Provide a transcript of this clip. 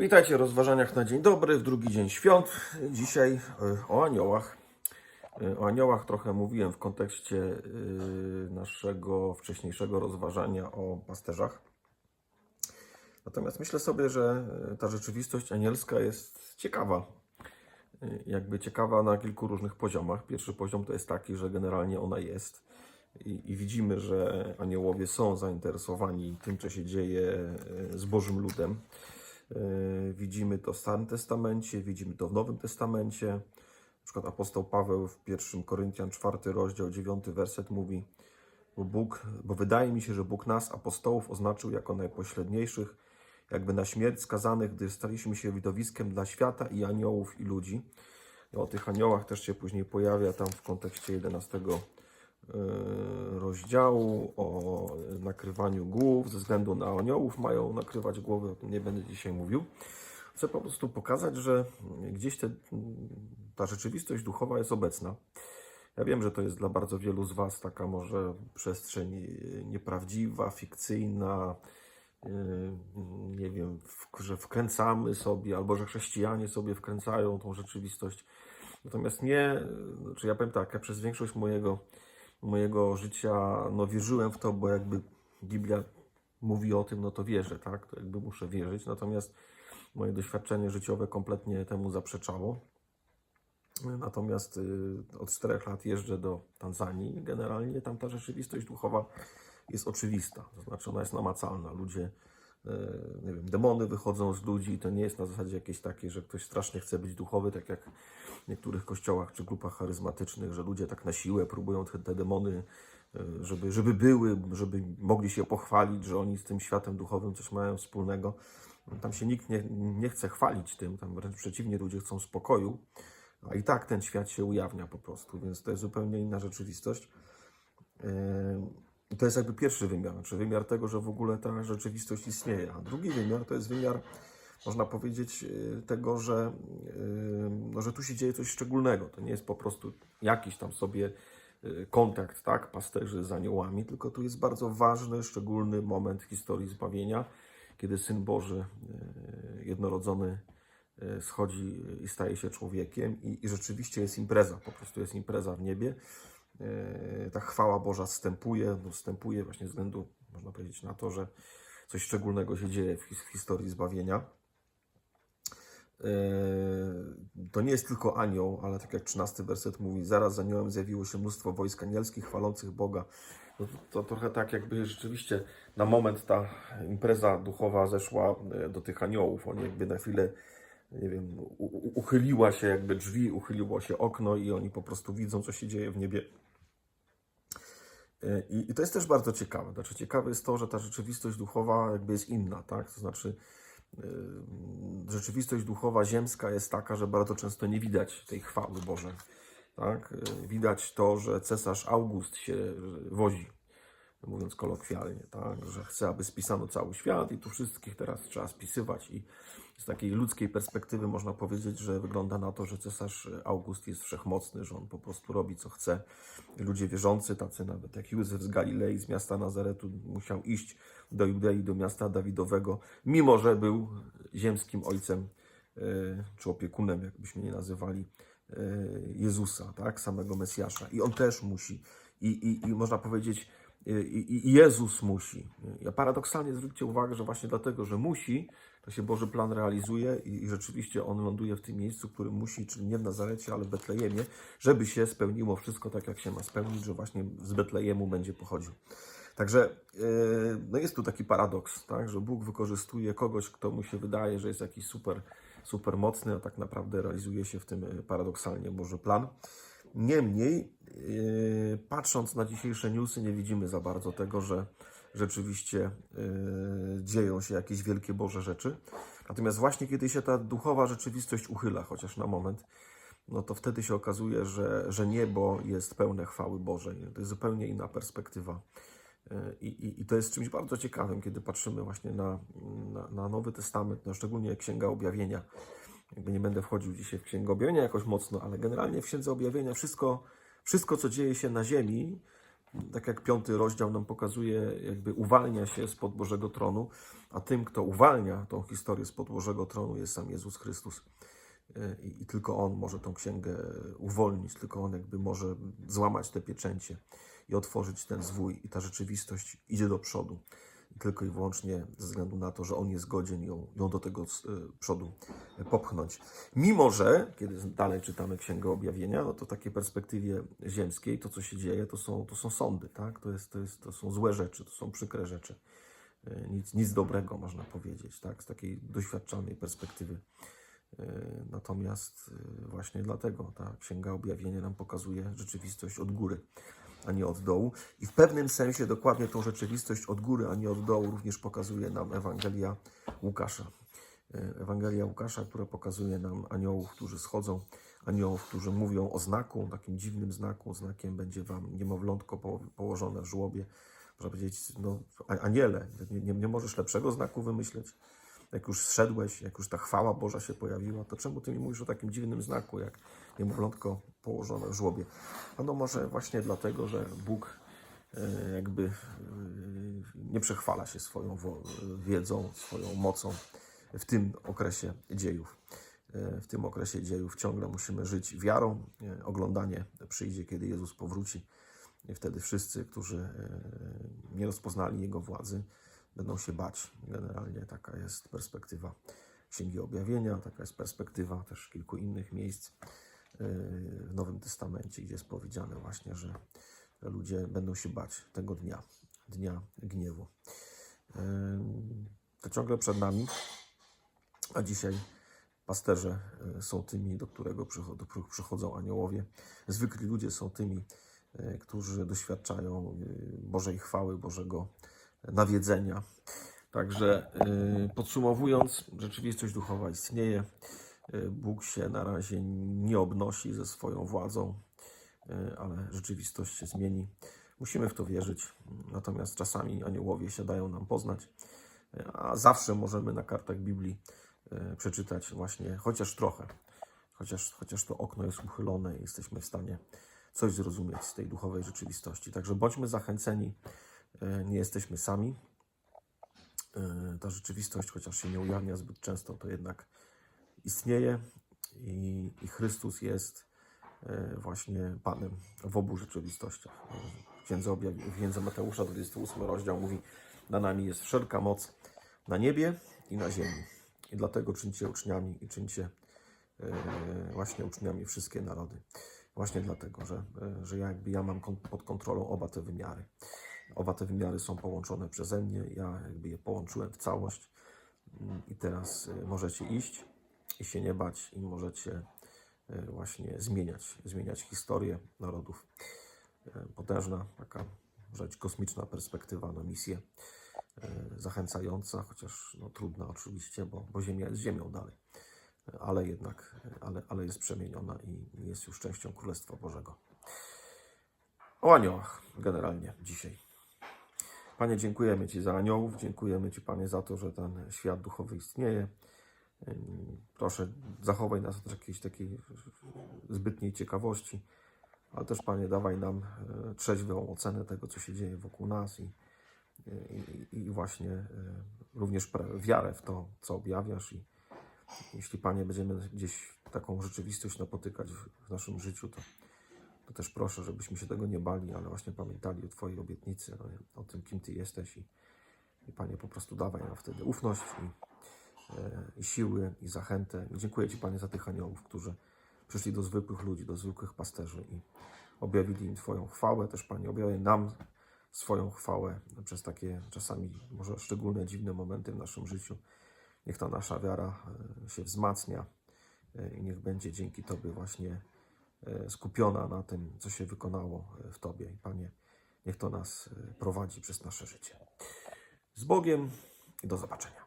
Witajcie w rozważaniach na dzień dobry, w drugi dzień świąt. Dzisiaj y, o aniołach. Y, O aniołach trochę mówiłem w kontekście y, naszego wcześniejszego rozważania o pasterzach. Natomiast myślę sobie, że ta rzeczywistość anielska jest ciekawa. Jakby ciekawa na kilku różnych poziomach. Pierwszy poziom to jest taki, że generalnie ona jest. I, I widzimy, że aniołowie są zainteresowani tym, co się dzieje z Bożym ludem. Yy, Widzimy to w Starym Testamencie, widzimy to w Nowym Testamencie. Na przykład apostoł Paweł w 1 Koryntian 4 rozdział 9 werset mówi bo Bóg, bo wydaje mi się, że Bóg nas, apostołów, oznaczył jako najpośredniejszych, jakby na śmierć skazanych, gdy staliśmy się widowiskiem dla świata i aniołów i ludzi. I o tych aniołach też się później pojawia tam w kontekście 11 yy, rozdziału o nakrywaniu głów. Ze względu na aniołów mają nakrywać głowy, o tym nie będę dzisiaj mówił. Chcę po prostu pokazać, że gdzieś te, ta rzeczywistość duchowa jest obecna. Ja wiem, że to jest dla bardzo wielu z Was taka może przestrzeń nieprawdziwa, fikcyjna, yy, nie wiem, że wkręcamy sobie, albo że chrześcijanie sobie wkręcają tą rzeczywistość. Natomiast nie, znaczy ja powiem tak, ja przez większość mojego, mojego życia no wierzyłem w to, bo jakby Biblia mówi o tym, no to wierzę, tak? To jakby muszę wierzyć. Natomiast moje doświadczenie życiowe kompletnie temu zaprzeczało. Natomiast y, od czterech lat jeżdżę do Tanzanii generalnie tam ta rzeczywistość duchowa jest oczywista, to znaczy ona jest namacalna. Ludzie, nie wiem, demony wychodzą z ludzi to nie jest na zasadzie jakieś takie, że ktoś strasznie chce być duchowy, tak jak w niektórych kościołach czy grupach charyzmatycznych, że ludzie tak na siłę próbują te, te demony, y, żeby, żeby były, żeby mogli się pochwalić, że oni z tym światem duchowym coś mają wspólnego. Tam się nikt nie, nie chce chwalić tym, tam wręcz przeciwnie, ludzie chcą spokoju. A i tak ten świat się ujawnia po prostu, więc to jest zupełnie inna rzeczywistość. Yy, To jest jakby pierwszy wymiar, znaczy wymiar tego, że w ogóle ta rzeczywistość istnieje. A drugi wymiar to jest wymiar, można powiedzieć, yy, tego, że, yy, no, że tu się dzieje coś szczególnego. To nie jest po prostu jakiś tam sobie yy, kontakt, tak, pasterzy z aniołami, tylko tu jest bardzo ważny, szczególny moment historii zbawienia, kiedy Syn Boży, jednorodzony, schodzi i staje się człowiekiem i, i rzeczywiście jest impreza, po prostu jest impreza w niebie. E, Ta chwała Boża wstępuje, wstępuje właśnie ze względu, można powiedzieć, na to, że coś szczególnego się dzieje w, his- w historii zbawienia. E, To nie jest tylko anioł, ale tak jak 13 werset mówi, zaraz za aniołem zjawiło się mnóstwo wojsk anielskich chwalących Boga. No to, to trochę tak jakby rzeczywiście na moment ta impreza duchowa zeszła e, do tych aniołów. Oni jakby na chwilę nie wiem, uchyliła się jakby drzwi, uchyliło się okno i oni po prostu widzą, co się dzieje w niebie. E, I, I to jest też bardzo ciekawe. Znaczy, ciekawe jest to, że ta rzeczywistość duchowa jakby jest inna, tak? To znaczy, e, rzeczywistość duchowa ziemska jest taka, że bardzo często nie widać tej chwały Bożej. Tak? E, Widać to, że cesarz August się wozi, mówiąc kolokwialnie, tak? że chce, aby spisano cały świat i tu wszystkich teraz trzeba spisywać. I z takiej ludzkiej perspektywy można powiedzieć, że wygląda na to, że cesarz August jest wszechmocny, że on po prostu robi co chce. Ludzie wierzący, tacy nawet jak Józef z Galilei, z miasta Nazaretu, musiał iść do Judei, do miasta Dawidowego, mimo że był ziemskim ojcem e, czy opiekunem, jakbyśmy nie nazywali, e, Jezusa, tak, samego Mesjasza. I on też musi. I, i, i można powiedzieć, i, Jezus musi. A paradoksalnie zwróćcie uwagę, że właśnie dlatego, że musi, to się Boży plan realizuje i, rzeczywiście on ląduje w tym miejscu, w którym musi, czyli nie w Nazarecie, ale w Betlejemie, żeby się spełniło wszystko tak, jak się ma spełnić, że właśnie z Betlejemu będzie pochodził. Także yy, no jest tu taki paradoks, tak, że Bóg wykorzystuje kogoś, kto mu się wydaje, że jest jakiś super, super mocny, a tak naprawdę realizuje się w tym yy, paradoksalnie Boży plan. Niemniej, yy, patrząc na dzisiejsze newsy, nie widzimy za bardzo tego, że rzeczywiście yy, dzieją się jakieś wielkie Boże rzeczy. Natomiast właśnie kiedy się ta duchowa rzeczywistość uchyla, chociaż na moment, no to wtedy się okazuje, że, że niebo jest pełne chwały Bożej. To jest zupełnie inna perspektywa. Yy, I, i, I to jest czymś bardzo ciekawym, kiedy patrzymy właśnie na, na, na Nowy Testament, no szczególnie Księga Objawienia. Jakby nie będę wchodził dzisiaj w Księgę Objawienia jakoś mocno, ale generalnie w Księdze Objawienia wszystko, wszystko co dzieje się na ziemi, tak jak piąty rozdział nam pokazuje, jakby uwalnia się spod Bożego tronu, a tym, kto uwalnia tą historię spod Bożego tronu, jest sam Jezus Chrystus. E, I, I tylko On może tą księgę uwolnić, tylko On jakby może złamać te pieczęcie i otworzyć ten zwój, i ta rzeczywistość idzie do przodu. Tylko i wyłącznie ze względu na to, że On jest godzien ją, ją do tego e, przodu popchnąć. Mimo, że, kiedy dalej czytamy Księgę Objawienia, no to takiej perspektywie ziemskiej to, co się dzieje, to są, to są sądy, tak? to, jest, to, jest, to są złe rzeczy, to są przykre rzeczy. E, Nic, nic dobrego, można powiedzieć, tak? z takiej doświadczonej perspektywy. E, Natomiast e, właśnie dlatego ta Księga Objawienia nam pokazuje rzeczywistość od góry, a nie od dołu. I w pewnym sensie dokładnie tą rzeczywistość od góry, a nie od dołu również pokazuje nam Ewangelia Łukasza. E, Ewangelia Łukasza, która pokazuje nam aniołów, którzy schodzą, aniołów, którzy mówią o znaku, takim dziwnym znaku. Znakiem będzie wam niemowlątko po- położone w żłobie. Można powiedzieć, no, aniele, nie, nie, nie możesz lepszego znaku wymyśleć. Jak już zszedłeś, jak już ta chwała Boża się pojawiła, to czemu ty mi mówisz o takim dziwnym znaku, jak niemowlątko położone w żłobie? Ano może właśnie dlatego, że Bóg e, jakby e, nie przechwala się swoją wo- wiedzą, swoją mocą w tym okresie dziejów. E, W tym okresie dziejów ciągle musimy żyć wiarą. Oglądanie przyjdzie, kiedy Jezus powróci. I wtedy wszyscy, którzy nie rozpoznali Jego władzy, będą się bać. Generalnie taka jest perspektywa Księgi Objawienia, taka jest perspektywa też kilku innych miejsc e, w Nowym Testamencie, gdzie jest powiedziane właśnie, że ludzie będą się bać tego dnia, dnia gniewu. E, To ciągle przed nami, a dzisiaj pasterze e, są tymi, do którego przycho- do których przychodzą aniołowie. Zwykli ludzie są tymi, którzy doświadczają Bożej chwały, Bożego nawiedzenia. Także e, podsumowując, rzeczywistość duchowa istnieje. E, Bóg się na razie nie obnosi ze swoją władzą, e, ale rzeczywistość się zmieni. Musimy w to wierzyć. Natomiast czasami aniołowie się dają nam poznać, a zawsze możemy na kartach Biblii przeczytać właśnie chociaż trochę, chociaż, chociaż to okno jest uchylone i jesteśmy w stanie coś zrozumieć z tej duchowej rzeczywistości. Także bądźmy zachęceni, nie jesteśmy sami. E, Ta rzeczywistość, chociaż się nie ujawnia zbyt często, to jednak istnieje i, i Chrystus jest e, właśnie Panem w obu rzeczywistościach. Księdze, objawi- Księdze Mateusza, 28 rozdział mówi, na nami jest wszelka moc na niebie i na ziemi. I dlatego czyńcie uczniami i czyńcie e, właśnie uczniami wszystkie narody. Właśnie dlatego, że, e, że ja jakby ja mam pod kontrolą oba te wymiary. Oba te wymiary są połączone przeze mnie, ja jakby je połączyłem w całość Mm, i teraz e, możecie iść i się nie bać i możecie e, właśnie zmieniać, zmieniać historię narodów. E, Potężna, taka rzecz, kosmiczna perspektywa na misję, zachęcająca, chociaż no, trudna oczywiście, bo, bo Ziemia jest Ziemią dalej, ale jednak, ale, ale jest przemieniona i jest już częścią Królestwa Bożego. O aniołach generalnie dzisiaj. Panie, dziękujemy Ci za aniołów, dziękujemy Ci, Panie, za to, że ten świat duchowy istnieje. Proszę, zachowaj nas od jakiejś takiej zbytniej ciekawości, ale też, Panie, dawaj nam e, trzeźwą ocenę tego, co się dzieje wokół nas i, i, i właśnie e, również wiarę w to, co objawiasz. I jeśli, Panie, będziemy gdzieś taką rzeczywistość napotykać w naszym życiu, to, to też proszę, żebyśmy się tego nie bali, ale właśnie pamiętali o Twojej obietnicy, o, o tym, kim Ty jesteś i, i Panie, po prostu dawaj nam wtedy ufność i, e, i siły i zachętę. I dziękuję Ci, Panie, za tych aniołów, którzy przyszli do zwykłych ludzi, do zwykłych pasterzy i objawili im Twoją chwałę. Też, Panie, objawiaj nam swoją chwałę przez takie czasami może szczególne, dziwne momenty w naszym życiu. Niech ta nasza wiara e, się wzmacnia e, i niech będzie dzięki Tobie właśnie skupiona na tym, co się wykonało e, w Tobie. I Panie, niech to nas e, prowadzi przez nasze życie. Z Bogiem i do zobaczenia.